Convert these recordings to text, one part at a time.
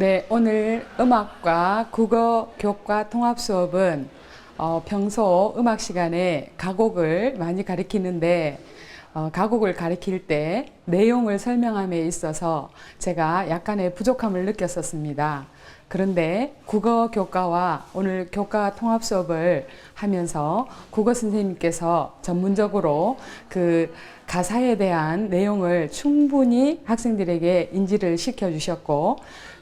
네, 오늘 음악과 국어 교과 통합 수업은 어, 평소 음악 시간에 가곡을 많이 가리키는데 어, 가곡을 가리킬 때 내용을 설명함에 있어서 제가 약간의 부족함을 느꼈었습니다. 그런데 국어 교과와 오늘 교과 통합 수업을 하면서 국어 선생님께서 전문적으로 그 가사에 대한 내용을 충분히 학생들에게 인지를 시켜 주셨고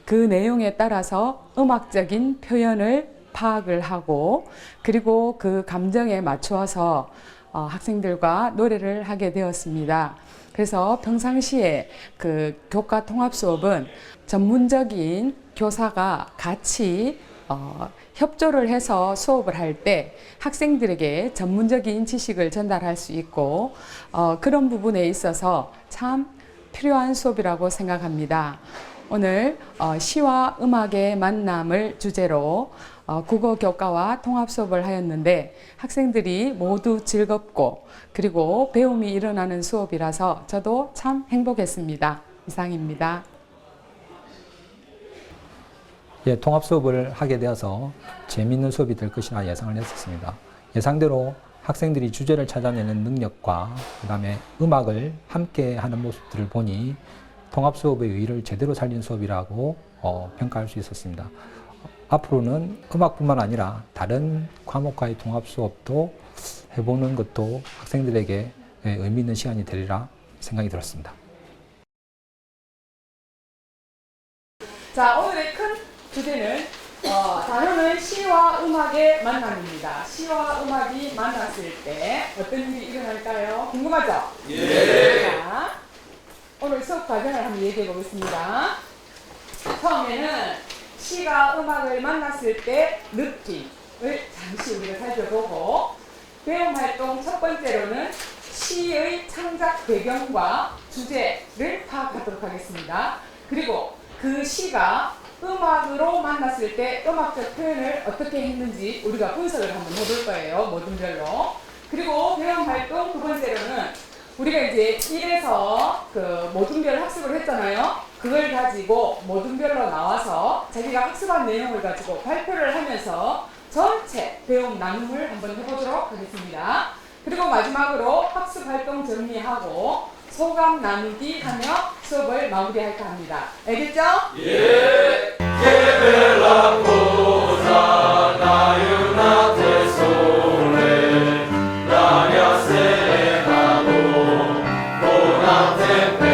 그 내용에 따라서 음악적인 표현을 파악을 하고 그리고 그 감정에 맞추어서 어, 학생들과 노래를 하게 되었습니다. 그래서 평상시에 그 교과 통합 수업은 전문적인 교사가 같이 어, 협조를 해서 수업을 할 때 학생들에게 전문적인 지식을 전달할 수 있고 어, 그런 부분에 있어서 참 필요한 수업이라고 생각합니다. 오늘 어, 시와 음악의 만남을 주제로 어, 국어 교과와 통합 수업을 하였는데 학생들이 모두 즐겁고 그리고 배움이 일어나는 수업이라서 저도 참 행복했습니다. 이상입니다. 예, 통합 수업을 하게 되어서 재미있는 수업이 될 것이라 예상을 했었습니다. 예상대로 학생들이 주제를 찾아내는 능력과 그다음에 음악을 함께 하는 모습들을 보니 통합 수업의 의의를 제대로 살린 수업이라고 어, 평가할 수 있었습니다. 앞으로는 음악뿐만 아니라 다른 과목과의 통합 수업도 해보는 것도 학생들에게 예, 의미 있는 시간이 되리라 생각이 들었습니다. 자, 오늘의 큰 주제는 어, 단어는 시와 음악의 만남입니다. 시와 음악이 만났을 때 어떤 일이 일어날까요? 궁금하죠? 예. 자, 오늘 수업 과정을 한번 얘기해 보겠습니다. 처음에는 시가 음악을 만났을 때 느낌을 잠시 우리가 살펴보고 배움 활동 첫 번째로는 시의 창작 배경과 주제를 파악하도록 하겠습니다. 그리고 그 시가 음악으로 만났을 때 음악적 표현을 어떻게 했는지 우리가 분석을 한번 해볼 거예요. 모든 별로. 그리고 배움 활동 두 번째로는 우리가 이제 1에서 그 모든별 학습을 했잖아요. 그걸 가지고 모든별로 나와서 자기가 학습한 내용을 가지고 발표를 하면서 전체 배움 나눔을 한번 해보도록 하겠습니다. 그리고 마지막으로 학습 활동 정리하고 소감 나누기 하며 수업을 마무리할까 합니다. 알겠죠? 이 번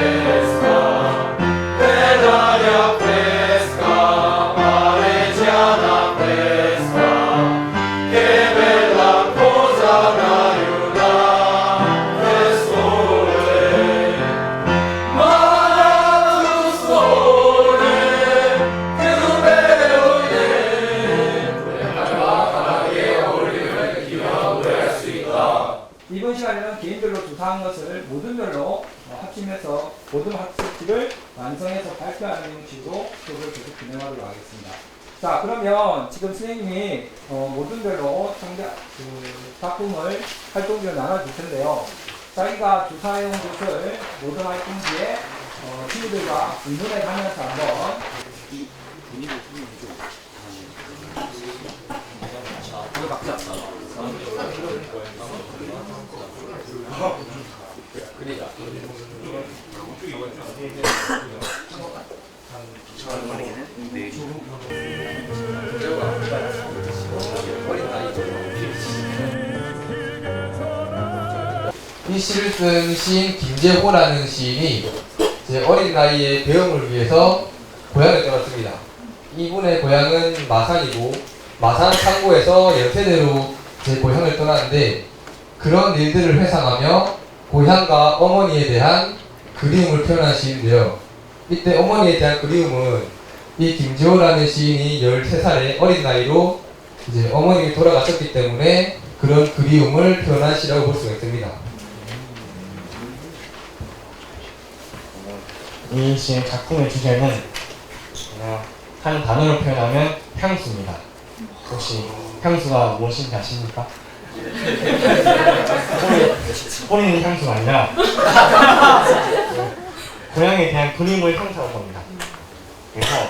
진행하도록 하겠습니다. 자, 그러면 지금 선생님이 어, 모든별로 창작 그 작품을 활동지로 나눠줄 텐데요. 자기가 조사해온 것을 모든 활동지에 어, 친구들과 의논해 가면서 한번 각자 이 시를 쓴 시인 김재호라는 시인이 제 어린 나이에 배움을 위해서 고향을 떠났습니다. 이분의 고향은 마산이고 마산 창고에서 연세대로 제 고향을 떠났는데 그런 일들을 회상하며 고향과 어머니에 대한 그리움을 표현한 시인데요. 이때 어머니에 대한 그리움은 이 김재호라는 시인이 13살의 어린 나이로 이제 어머님이 돌아가셨기 때문에 그런 그리움을 표현한 시라고 볼 수가 있습니다. 이 시의 작품의 주제는 어, 한 단어로 표현하면 향수입니다. 혹시 향수가 무엇인지 아십니까? 뿌리- 뿌리는 향수가 아니라 고향에 대한 그림을 향수라고 합니다. 그래서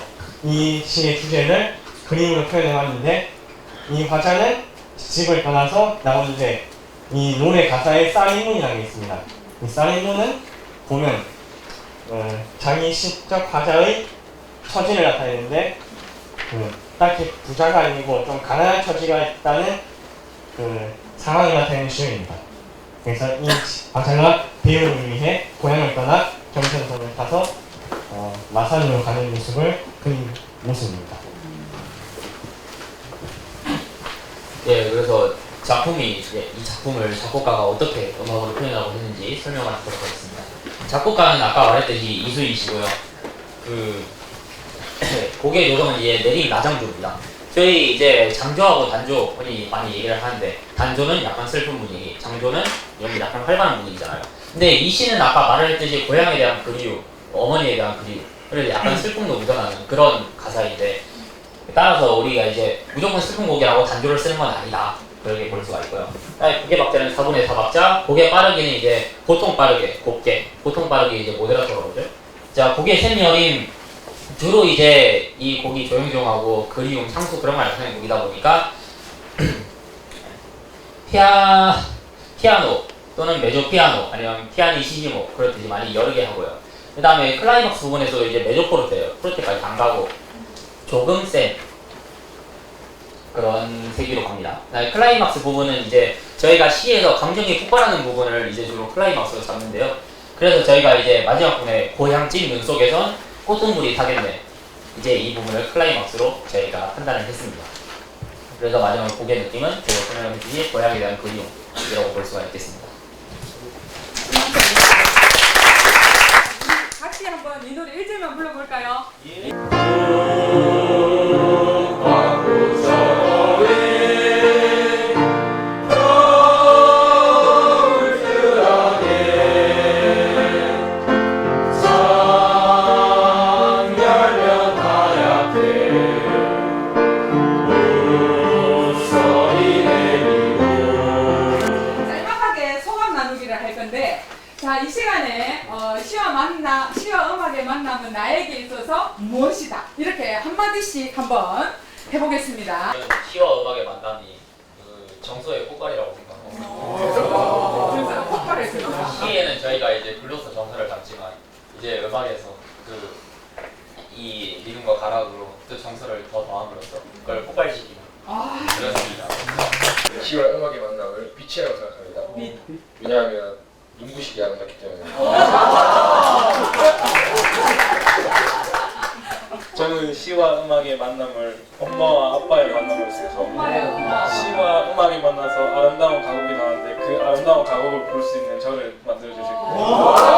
이 시의 주제를 그림으로 표현해봤는데 이 화자는 집을 떠나서 나오는데 이 노래 가사에 쌀인문이라는 게 있습니다. 이 쌀인문은 보면 어, 자기 시적 화자의 처지를 나타내는데 그, 딱히 부자가 아니고 좀 가난한 처지가 있다는 그 상황을 나타내는 시입니다. 그래서 이 화자가 배움을 위해 고향을 떠나 경천선을 타서 어, 마산으로 가는 모습을 그린 모습입니다. 예, 그래서 작품이 이 작품을 작곡가가 어떻게 음악으로 표현하고 했는지 설명을 하도록 하겠습니다. 작곡가는 아까 말했듯이 이수희시고요. 그 곡의 요성은 이제 내림 나장조입니다. 저희 이제 장조하고 단조 흔히 많이 얘기를 하는데 단조는 약간 슬픈 분위기, 장조는 여기 약간 활발한 분위기잖아요. 근데 이 시는 아까 말했듯이 고향에 대한 그리움, 어머니에 대한 그리움, 그래서 약간 슬픔도 묻어나는 그런 가사인데 따라서 우리가 이제 무조건 슬픈 곡이라고 단조를 쓰는 건 아니다. 그렇게 볼 수가 있고요. 곡의 박자는 4분의 4박자, 곡의 빠르기는 이제 보통 빠르게, 곱게, 보통 빠르게 이제 모데라토로 그러죠. 자, 곡의 샘열임 주로 이제 이 곡이 조용조용하고 그리움, 상수 그런 걸 나타내는 곡이다 보니까 피아 피아노 또는 메조 피아노 아니면 피아니시시모 그렇듯이 많이 여러 개 하고요. 그 다음에 클라이막스 부분에서 이제 메조 포르테예요. 포르테까지 안 가고 조금 센 그런 세기로 갑니다. 그다음에 클라이막스 부분은 이제 저희가 시에서 감정이 폭발하는 부분을 이제 주로 클라이막스로 잡는데요. 그래서 저희가 이제 마지막 부분에 고향 찐눈 속에선 꽃동물이 타겠네. 이제 이 부분을 클라이막스로 저희가 판단을 했습니다. 그래서 마지막 곡의 느낌은 제가 설명했듯이 고향에 대한 그리움이라고 볼 수가 있겠습니다. 같이 한번 이 노래 1절만 불러볼까요? 짤 시와 만나 시와 음악의 만남은 나에게 있어서 무엇이다 이렇게 한 마디씩 한번 해보겠습니다. 저는 시와 음악의 만남이 그 정서의 꽃갈이라고 생각하고 그래서 폭발을. 시에는 저희가 이제 글로서 정서를 담지만 이제 음악에서 그 이 리듬과 가락으로 그 정서를 더 더함으로써 그걸 폭발시키 음악이 만나서 아름다운 가곡이 나왔는데 그 아름다운 가곡을 볼수 있는 저를 만들어 주시고 저는